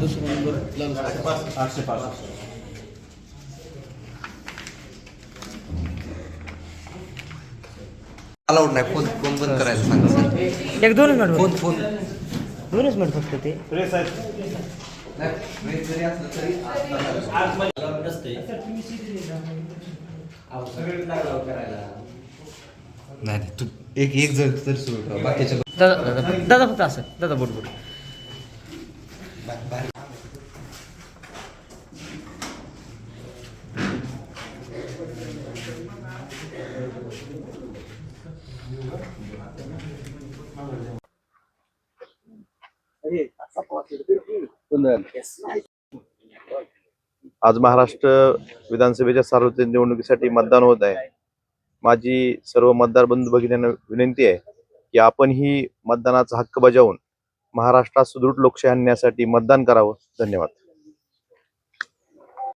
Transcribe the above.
दुसरा नंबर. आठशे पाच. अलाउड नाही. फोन फोन बंद करायला सांगा सर. एक दोनच मिनिट फोन फोन. दोनच मिनिट फक्त ते. प्रेस नाही जरी असलं तरी नाही नाही, तू एक एक जण तरी सुरू ठेव. बाकीच्या दादा दादा फक्त असं. दादा बोट बोट आज महाराष्ट्र विधानसभेच्या सार्वत्रिक निवडणुकीसाठी मतदान होत आहे. माझी सर्व मतदार बंधू भगिनींना विनंती आहे. की आपण ही मतदानाचा हक्क बजावून महाराष्ट्रात सुदृढ लोकशाही आणण्यासाठी मतदान करावं. धन्यवाद.